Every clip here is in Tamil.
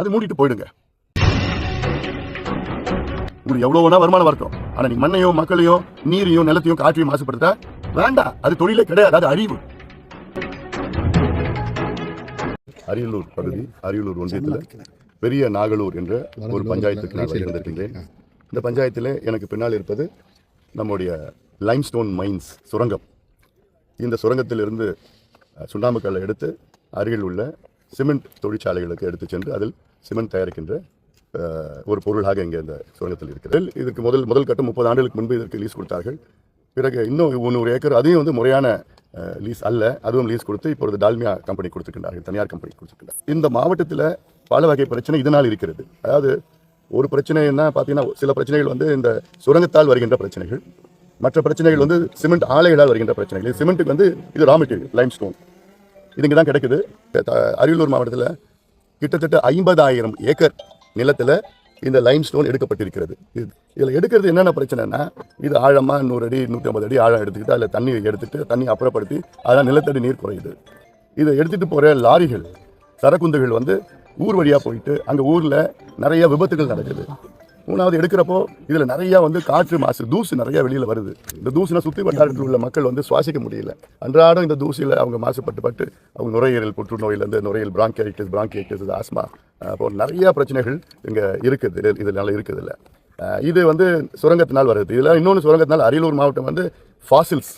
அது மூடிட்டு போயிடுங்க. உங்களுக்கு எவ்வளோ வேணா வருமானம் வரட்டும். ஆனால் நீ மண்ணையும் மக்களையும் நீரையும் நிலத்தையும் காற்றையும் மாசுபடுத்த வேண்டாம். அது தொழிலே கிடையாது அது அழிவு அரியலூர் பகுதி அரியலூர் ஒன்றியத்தில் பெரிய நாகலூர் என்ற ஒரு பஞ்சாயத்துக்கு நான் வந்திருக்கின்றேன் இந்த பஞ்சாயத்தில் எனக்கு பின்னால் இருப்பது நம்முடைய லைம்ஸ்டோன் மைன்ஸ் சுரங்கம். இந்த சுரங்கத்திலிருந்து சுண்ணாம்புக்கல்லை எடுத்து அருகில் உள்ள சிமெண்ட் தொழிற்சாலைகளுக்கு எடுத்து சென்று அதில் சிமெண்ட் தயாரிக்கின்ற ஒரு பொருளாக இங்கே இந்த சுரங்கத்தில் இருக்கிறது. இதற்கு முதல் முதல் கட்டம் முப்பது ஆண்டுகளுக்கு முன்பு இதற்கு லீஸ் கொடுத்தார்கள். பிறகு இன்னும் முந்நூறு ஏக்கர் அதையும் வந்து முறையான லீஸ் அல்ல அதுவும் லீஸ் கொடுத்து இப்பொழுது டால்மியா கம்பெனி கொடுத்துருக்கின்றார்கள் தனியார் கம்பெனி கொடுத்துருக்கிறார் இந்த மாவட்டத்தில் பல வகை பிரச்சனை இதனால் இருக்கிறது. அதாவது ஒரு பிரச்சனை என்ன பார்த்தீங்கன்னா சில பிரச்சனைகள் வந்து இந்த சுரங்கத்தால் வருகின்ற பிரச்சனைகள் மற்ற பிரச்சனைகள் வந்து சிமெண்ட் ஆலைகளால் வருகின்ற பிரச்சனைகள். சிமெண்ட்டுக்கு வந்து இது ரா மெட்டீரியல் லைம் ஸ்டோன் இது இங்கே தான் கிடைக்குது. த- அரியலூர் மாவட்டத்தில் கிட்டத்தட்ட ஐம்பதாயிரம் ஏக்கர் நிலத்தில் இந்த லைம் ஸ்டோன் எடுக்கப்பட்டிருக்கிறது. இது இதில் எடுக்கிறது என்னென்ன பிரச்சனைனா இது ஆழமாக நூறு அடி நூற்றி ஐம்பது அடி ஆழம் எடுத்துக்கிட்டு அதில் தண்ணி எடுத்துகிட்டு தண்ணி அப்புறப்படுத்தி அதான் நிலத்தடி நீர் குறையுது. இதை எடுத்துகிட்டு போகிற லாரிகள் சரக்குந்துகள் வந்து ஊர் வழியாக போயிட்டு அங்கே ஊரில் நிறைய விபத்துகள் நடக்குது. மூணாவது எடுக்கிறப்போ இதில் நிறையா வந்து காற்று மாசு தூசு நிறையா வெளியில் வருது. இந்த தூசுனா சுற்றி வட்டாரத்தில் உள்ள மக்கள் வந்து சுவாசிக்க முடியல. அன்றாடம் இந்த தூசியில் அவங்க மாசுபட்டு பட்டு அவங்க நுரையீரல் புற்றுநோயிலேருந்து நுரையீரல் பிராங்கியைட்டிஸ் பிராங்கியைட்டிஸ் ஆஸ்மா அப்போ நிறையா பிரச்சனைகள் இங்கே இருக்குது. இதனால் இருக்குது இல்லை இது வந்து சுரங்கத்தினால் வருது. இதில் இன்னொன்று சுரங்கத்தினால் அரியலூர் மாவட்டம் வந்து ஃபாசில்ஸ்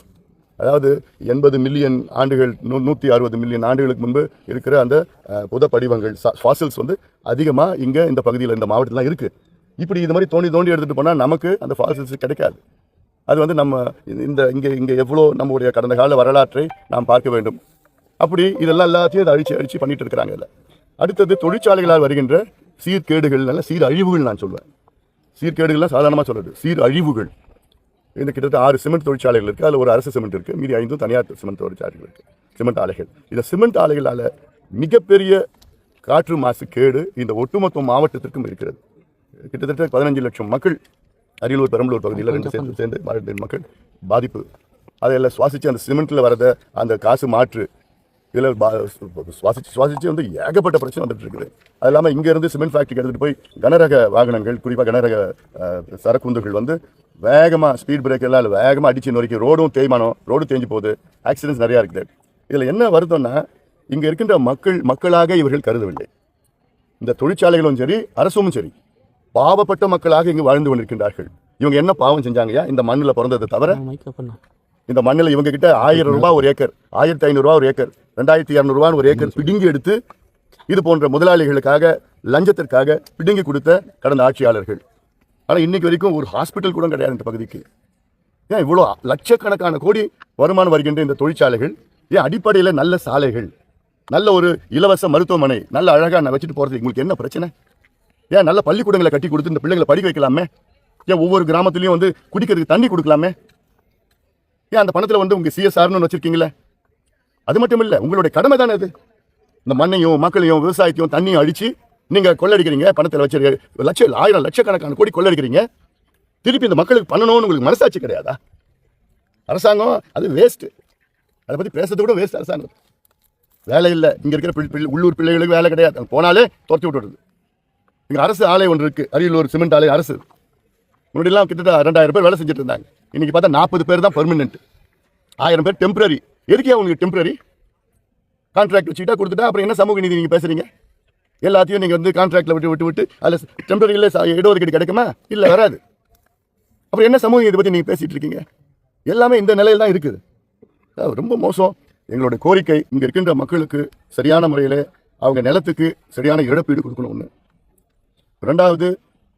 அதாவது எண்பது மில்லியன் ஆண்டுகள் நூ நூற்றி அறுபது மில்லியன் ஆண்டுகளுக்கு முன்பு இருக்கிற அந்த புதப்படிவங்கள். புத படிவங்கள் ஃபாசில்ஸ் வந்து அதிகமாக இங்கே இந்த பகுதியில் இந்த மாவட்டத்தில் இருக்குது இப்படி இது மாதிரி தோண்டி தோண்டி எடுத்துகிட்டு போனால் நமக்கு அந்த ஃபாசில்ஸ் கிடைக்காது. அது வந்து நம்ம இந்த இங்கே இங்கே எவ்வளோ நம்முடைய கடந்த கால வரலாற்றை நாம் பார்க்க வேண்டும். அப்படி இதெல்லாம் எல்லாத்தையும் அதை அழிச்சு அழிச்சு பண்ணிட்டு இருக்கிறாங்க இதில் அடுத்தது தொழிற்சாலைகளால் வருகின்ற சீர்கேடுகள் நல்ல சீர் அழிவுகள் நான் சொல்வேன். சீர்கேடுகள்லாம் சாதாரணமாக சொல்கிறது சீர் அழிவுகள். இந்த கிட்டத்தட்ட ஆறு சிமெண்ட் தொழிற்சாலைகள் இருக்குது அதில் ஒரு அரசு சிமெண்ட் இருக்குது மீதி ஐந்தும் தனியார் சிமெண்ட் தொழிற்சாலைகள் இருக்குது சிமெண்ட் ஆலைகள். இந்த சிமெண்ட் ஆலைகளால் மிகப்பெரிய காற்று மாசு கேடு இந்த ஒட்டுமொத்த மாவட்டத்திற்கும் இருக்கிறது. கிட்டத்தட்ட பதினஞ்சு லட்சம் மக்கள் அரியலூர் பெரம்பலூர் பகுதியில் ரெண்டு சேர்ந்து சேர்ந்து வாழ்ந்த மக்கள் பாதிப்பு. அதையெல்லாம் சுவாசித்து அந்த சிமெண்ட்டில் வரத அந்த காசு மாற்று. இதில் சுவாசிச்சு சுவாசிச்சு வந்து ஏகப்பட்ட பிரச்சனை வந்துட்டு இருக்குது. அது இல்லாமல் இங்கேருந்து சிமெண்ட் ஃபேக்ட்ரிக்கு எடுத்துகிட்டு போய் கனரக வாகனங்கள் குறிப்பாக கனரக சரக்குந்துகள் வந்து வேகமாக ஸ்பீட் பிரேக் எல்லாம் வேகமாக அடிச்சு நொறுக்கி ரோடும் தேய்மானம் ரோடு தேஞ்சு போகுது ஆக்சிடென்ட்ஸ் நிறையா இருக்குது. இதில் என்ன வருத்தம்னா இங்கே இருக்கின்ற மக்கள் மக்களாக இவர்கள் கருதவில்லை. இந்த தொழிற்சாலைகளும் சரி அரசும் சரி பாவப்பட்ட மக்களாக இங்கு வாழ்ந்து கொண்டிருக்கின்றார்கள். இவங்க என்ன பாவம் செஞ்சாங்கயா இந்த மண்ணில் பிறந்ததை தவிர இந்த மண்ணில் இவங்க கிட்ட ஆயிரம் ரூபாய் ஒரு ஏக்கர் ஆயிரத்தி ஐநூறுரூவா ஒரு ஏக்கர் ரெண்டாயிரத்தி இரநூறுவான்னு ஒரு ஏக்கர் பிடுங்கி எடுத்து இது போன்ற முதலாளிகளுக்காக லஞ்சத்திற்காக பிடுங்கி கொடுத்த கடந்த ஆட்சியாளர்கள். ஆனால் இன்னைக்கு வரைக்கும் ஒரு ஹாஸ்பிட்டல் கூட கிடையாது இந்த பகுதிக்கு. ஏன் இவ்வளோ லட்சக்கணக்கான கோடி வருமானம் வருகின்ற இந்த தொழிற்சாலைகள்? ஏன் அடிப்படையில் நல்ல சாலைகள் நல்ல ஒரு இலவச மருத்துவமனை நல்ல அழகாக நான் வச்சுட்டு போகிறது உங்களுக்கு என்ன பிரச்சனை? ஏன் நல்ல பள்ளிக்கூடங்களை கட்டி கொடுத்து இந்த பிள்ளைங்களை படிக்க வைக்கலாமே? ஏன் ஒவ்வொரு கிராமத்துலேயும் வந்து குடிக்கிறதுக்கு தண்ணி கொடுக்கலாமே? ஏன் அந்த பணத்தில் வந்து உங்கள் சிஎஸ்ஆர்னு வச்சுருக்கீங்களே? அது மட்டும் இல்லை உங்களுடைய கடமை தானே அது? இந்த மண்ணையும் மக்களையும் விவசாயத்தையும் தண்ணியும் அடித்து நீங்கள் கொள்ளடிக்கிறீங்க பணத்தில் வச்சு இல்லை ஆயிரம் லட்சக்கணக்கான கோடி கொள்ளடிக்கிறீங்க. திருப்பி இந்த மக்களுக்கு பண்ணணும்னு உங்களுக்கு மனசாட்சி கிடையாதா? அரசாங்கம் அது வேஸ்ட்டு அதை பற்றி பேசுறது கூட வேஸ்ட் அரசாங்கம். வேலை இல்லை இங்கே இருக்கிற பிள்ளை பிள்ளை- உள்ளூர் பிள்ளைகளுக்கு வேலை கிடையாது. போனாலே துரத்தி விட்டுடுது. இங்கே அரசு ஆலை ஒன்று இருக்குது அரியலூர் சிமெண்ட் ஆலை அரசு. முன்னாடிலாம் கிட்டத்தட்ட ரெண்டாயிரம் பேர் வேலை செஞ்சுட்டு இருந்தாங்க. இன்றைக்கி பார்த்தா நாற்பது பேர் தான் பெர்மனெண்ட் ஆயிரம் பேர் டெம்பரரி எதுக்கே உங்களுக்கு டெம்பரரி கான்ட்ராக்ட் வச்சுக்கிட்டா கொடுத்துட்டா அப்புறம் என்ன சமூக நீதி நீங்கள் பேசுகிறீங்க எல்லாத்தையும் நீங்கள் வந்து கான்ட்ராக்டில் விட்டு விட்டு விட்டு அதில் டெம்பரரியில் இடஒதுக்கீடு கிடைக்குமா? இல்லை வராது. அப்புறம் என்ன சமூக நீதி பற்றி நீங்கள் பேசிகிட்டு இருக்கீங்க? எல்லாமே இந்த நிலையில் தான் இருக்குது. ரொம்ப மோசம். எங்களுடைய கோரிக்கை இங்கே இருக்கின்ற மக்களுக்கு சரியான முறையில் அவங்க நிலத்துக்கு சரியான இழப்பீடு கொடுக்கணும் ஒன்று ரெண்டாவது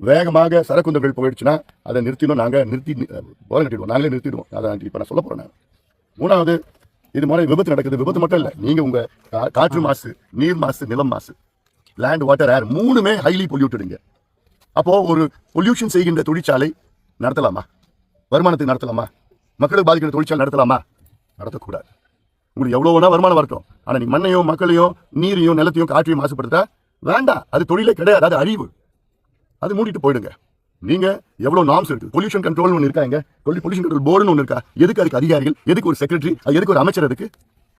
வேகமாக சரக்குந்துகள் போயிடுச்சுன்னா அதை நிறுத்தினோம் நாங்கள் நிறுத்தி போல கட்டிடுவோம். நாங்களே நிறுத்திடுவோம். அதை இப்போ நான் சொல்ல போகிறேன் நான். மூணாவது இது மாதிரி விபத்து நடக்குது. விபத்து மட்டும் இல்லை. நீங்கள் உங்கள் காற்று மாசு நீர் மாசு நிலம் மாசு லேண்ட் வாட்டர் ஏர் மூணுமே ஹைலி பொல்யூட்டடுங்க அப்போது ஒரு பொல்யூஷன் செய்கின்ற தொழிற்சாலை நடத்தலாமா? வருமானத்துக்கு நடத்தலாமா? மக்களுக்கு பாதிக்கிற தொழிற்சாலை நடத்தலாமா? நடத்தக்கூடாது. உங்களுக்கு எவ்வளோ வேணா வருமானம் வரட்டும். ஆனால் நீ மண்ணையும் மக்களையும் நீரையும் நிலத்தையும் காற்றையும் மாசுபடுத்தா வேண்டாம். அது தொழிலே கிடையாது. அது அழிவு. அது மூடிட்டு போயிடுங்க. நீங்க எவ்வளவு நார்ம்ஸ் இருக்கு? பொல்யூஷன் கண்ட்ரோல் ஒன்று இருக்காங்க பொல்யூஷன் கண்ட்ரோல் போர்டுன்னு ஒன்று இருக்கா? எதுக்கு அதுக்கு அதிகாரிகள்? எதுக்கு ஒரு செக்ரட்டரி எதுக்கு ஒரு அமைச்சர் அதுக்கு?